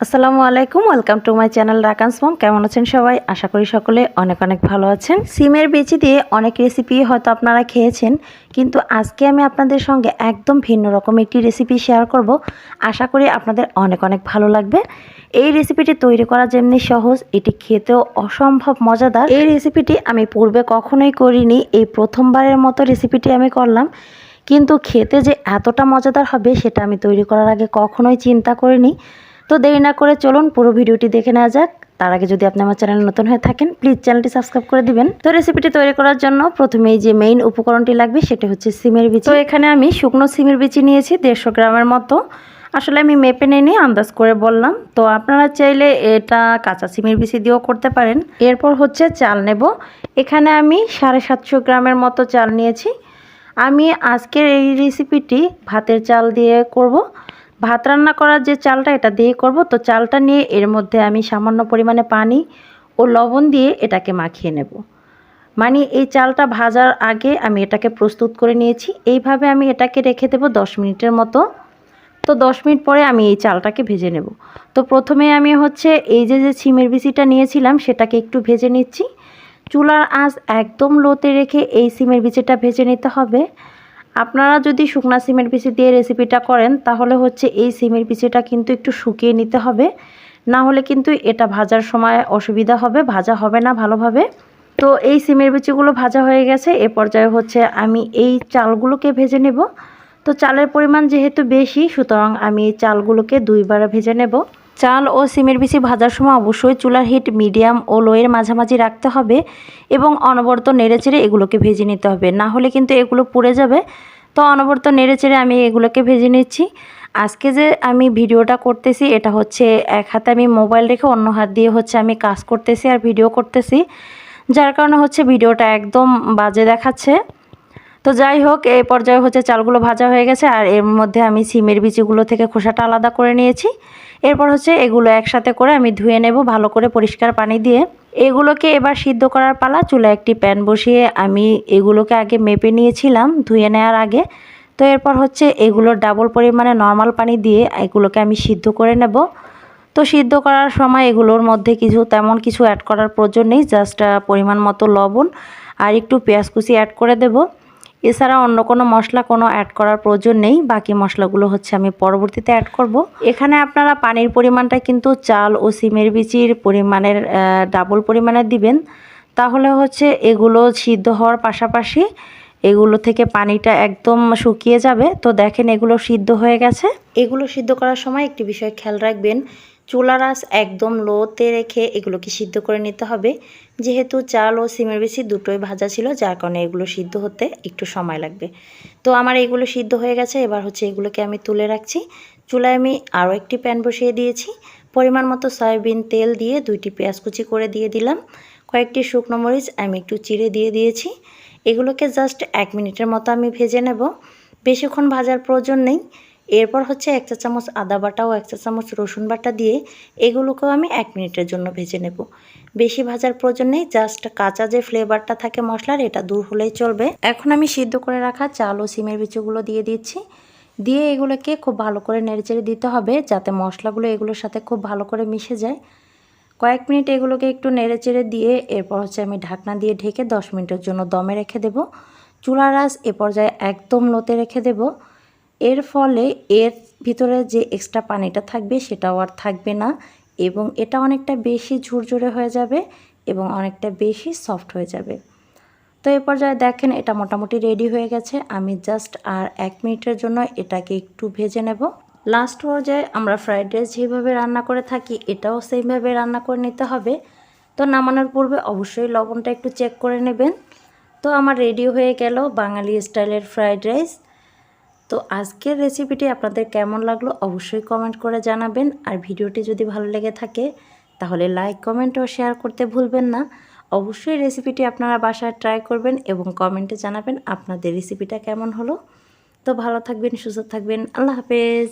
আসসালামু আলাইকুম, welcome to my channel Rakan's mom. কেমন আছেন সবাই? আশা করি সকলে অনেক অনেক ভালো আছেন। সিমের বেচি দিয়ে অনেক রেসিপি হয়তো আপনারা খেয়েছেন, কিন্তু আজকে আমি আপনাদের সঙ্গে একদম ভিন্ন রকম একটি রেসিপি শেয়ার করব। আশা করি আপনাদের অনেক অনেক ভালো লাগবে। এই রেসিপিটি তৈরি করা যেমনি সহজ, এটি খেতেও অসম্ভব মজাদার। এই রেসিপিটি আমি পূর্বে কখনোই করিনি, এই প্রথমবারের মতো রেসিপিটি আমি করলাম। কিন্তু খেতে যে এতটা মজাদার হবে, সেটা আমি তৈরি করার আগে কখনোই চিন্তা করিনি। তো দেরি না করে চলুন পুরো ভিডিওটি দেখে নেওয়া যাক। তার আগে যদি আপনি আমার চ্যানেল নতুন হয়ে থাকেন প্লিজ চ্যানেলটি সাবস্ক্রাইব করে দিবেন। তো রেসিপিটি তৈরি করার জন্য প্রথমেই যে মেইন উপকরণটি লাগবে, সেটা হচ্ছে সিমের বিচি। তো এখানে আমি শুকনো সিমের বিচি নিয়েছি দেড়শো গ্রামের মতো। আসলে আমি মেপে নিয়ে আন্দাজ করে বললাম। তো আপনারা চাইলে এটা কাঁচা সিমের বিচি দিয়েও করতে পারেন। এরপর হচ্ছে চাল নেব। এখানে আমি সাড়ে সাতশো গ্রামের মতো চাল নিয়েছি। আমি আজকের এই রেসিপিটি ভাতের চাল দিয়ে করব। ভাত রান্না করার যে চালটা এটা দিয়ে করব, তো চালটা নিয়ে এর মধ্যে আমি সামান্য পরিমাণে পানি ও লবণ দিয়ে এটাকে মাখিয়ে নেব। মানে এই চালটা ভাজার আগে আমি এটাকে প্রস্তুত করে নিয়েছি। এইভাবে আমি এটাকে রেখে দেবো দশ মিনিটের মতো। তো দশ মিনিট পরে আমি এই চালটাকে ভেজে নেব। তো প্রথমে আমি হচ্ছে এই যে যে ছিমের বিচিটা নিয়েছিলাম, সেটাকে একটু ভেজে নিচ্ছি। চুলার আঁচ একদম লোতে রেখে এই সিমের বিচিটা ভেজে নিতে হবে। আপনারা যদি শুকনা সিমের বিচি দিয়ে রেসিপিটা করেন, তাহলে হচ্ছে এই সিমের বিচিটা কিন্তু একটু শুকিয়ে নিতে হবে। না হলে কিন্তু এটা ভাজার সময় অসুবিধা হবে, ভাজা হবে না ভালোভাবে। তো এই সিমের বিচিগুলো ভাজা হয়ে গেছে, এ পর্যায়ে হচ্ছে আমি এই চালগুলোকে ভেজে নেব। তো চালের পরিমাণ যেহেতু বেশি, সুতরাং আমি এই চালগুলোকে দুইবার ভেজে নেব। চাল ও সিমের বিচি ভাজার সময় অবশ্যই চুলার হিট মিডিয়াম ও লোয়ের মাঝামাঝি রাখতে হবে এবং অনবরত নেড়েচেড়ে এগুলোকে ভেজে নিতে হবে। না হলে কিন্তু এগুলো পুড়ে যাবে। তো অনবরত নেড়েচেড়ে আমি এগুলোকে ভেজে নিচ্ছি। আজকে যে আমি ভিডিওটা করতেছি, এটা হচ্ছে এক হাতে আমি মোবাইল রেখে অন্য হাত দিয়ে হচ্ছে আমি কাজ করতেছি আর ভিডিও করতেছি। যার কারণে হচ্ছে ভিডিওটা একদম বাজে দেখাচ্ছে। তো যাই হোক এই পর্যায়ে হচ্ছে চালগুলো ভাজা হয়ে গেছে আর এর মধ্যে আমি সিমের বিচিগুলো থেকে খোসাটা আলাদা করে নিয়েছি। এরপর হচ্ছে এগুলো একসাথে করে আমি ধুয়ে নেব ভালো করে পরিষ্কার পানি দিয়ে। এগুলোকে এবার সিদ্ধ করার পালা চুলা একটি প্যান বসিয়ে আমি এগুলোকে আগে মেপে নিয়েছিলাম ধুয়ে নেওয়ার আগে। তো এরপর হচ্ছে এগুলো ডাবল পরিমাণে নর্মাল পানি দিয়ে এগুলোকে আমি সিদ্ধ করে নেব। তো সিদ্ধ করার সময় এগুলোর মধ্যে কিছু তেমন কিছু অ্যাড করার প্রয়োজন নেই জাস্ট পরিমাণ মতো লবণ আর একটু পেঁয়াজ কুচি অ্যাড করে দেবো। এছাড়া অন্য কোনো মশলা কোনো অ্যাড করার প্রয়োজন নেই। বাকি মশলাগুলো হচ্ছে আমি পরবর্তীতে অ্যাড করব। এখানে আপনারা পানির পরিমাণটা কিন্তু চাল ও সিমের বিচির পরিমাণের ডাবল পরিমাণে দিবেন। তাহলে হচ্ছে এগুলো সিদ্ধ হওয়ার পাশাপাশি এগুলো থেকে পানিটা একদম শুকিয়ে যাবে। তো দেখেন এগুলো সিদ্ধ হয়ে গেছে। এগুলো সিদ্ধ করার সময় একটি বিষয় খেয়াল রাখবেন চুলার আঁচ একদম লোতে রেখে এগুলোকে সিদ্ধ করে নিতে হবে। যেহেতু চাল ও সিমের বেশি দুটোই ভাজা ছিল, যার কারণে এগুলো সিদ্ধ হতে একটু সময় লাগবে। তো আমার এগুলো সিদ্ধ হয়ে গেছে, এবার হচ্ছে এগুলোকে আমি তুলে রাখছি। চুলায় আমি আরও একটি প্যান বসিয়ে দিয়েছি। পরিমাণ মতো সয়াবিন তেল দিয়ে দুইটি পেঁয়াজ কুচি করে দিয়ে দিলাম। কয়েকটি শুকনো মরিচ আমি একটু চিড়ে দিয়ে দিয়েছি। এগুলোকে জাস্ট এক মিনিটের মতো আমি ভেজে নেব। বেশিক্ষণ ভাজার প্রয়োজন নেই। এরপর হচ্ছে এক চা চামচ আদা বাটা ও এক চা চামচ রসুন বাটা দিয়ে এগুলোকেও আমি এক মিনিটের জন্য ভেজে নেব। বেশি ভাজার প্রয়োজন নেই জাস্ট কাঁচা যে ফ্লেভারটা থাকে মশলার এটা দূর হলেই চলবে। এখন আমি সিদ্ধ করে রাখা চাল ও সিমের বিচুগুলো দিয়ে দিচ্ছি। দিয়ে এগুলোকে খুব ভালো করে নেড়েচেড়ে দিতে হবে যাতে মশলাগুলো এগুলোর সাথে খুব ভালো করে মিশে যায়। কয়েক মিনিট এগুলোকে একটু নেড়েচেড়ে দিয়ে এরপর হচ্ছে আমি ঢাকনা দিয়ে ঢেকে দশ মিনিটের জন্য দমে রেখে দেব। চুলার আঁচ এ পর্যায়ে একদম লোতে রেখে দেবো। এর ফলে এর ভিতরে যে এক্সট্রা পানিটা থাকবে সেটাও আর থাকবে না এবং এটা অনেকটা বেশি ঝুরঝুরে হয়ে যাবে এবং অনেকটা বেশি সফট হয়ে যাবে। তো এ পর্যায়ে দেখেন এটা মোটামুটি রেডি হয়ে গেছে। আমি জাস্ট আর এক মিনিটের জন্য এটাকে একটু ভেজে নেব। লাস্ট পর্যায়ে আমরা ফ্রাইড রাইস যেভাবে রান্না করে থাকি, এটাও সেইভাবে রান্না করে নিতে হবে। তো নামানোর পূর্বে অবশ্যই লবণটা একটু চেক করে নেবেন। তো আমার রেডি হয়ে গেল বাঙালি স্টাইলের ফ্রাইড রাইস তো আজকের রেসিপিটি আপনাদের কেমন লাগল অবশ্যই কমেন্ট করে জানাবেন। আর ভিডিওটি যদি ভালো লেগে থাকে, তাহলে লাইক কমেন্ট ও শেয়ার করতে ভুলবেন না। অবশ্যই রেসিপিটি আপনারা বাসায় ট্রাই করবেন এবং কমেন্টে জানাবেন আপনাদের রেসিপিটা কেমন হলো। তো ভালো থাকবেন, সুস্থ থাকবেন। আল্লাহ হাফেজ।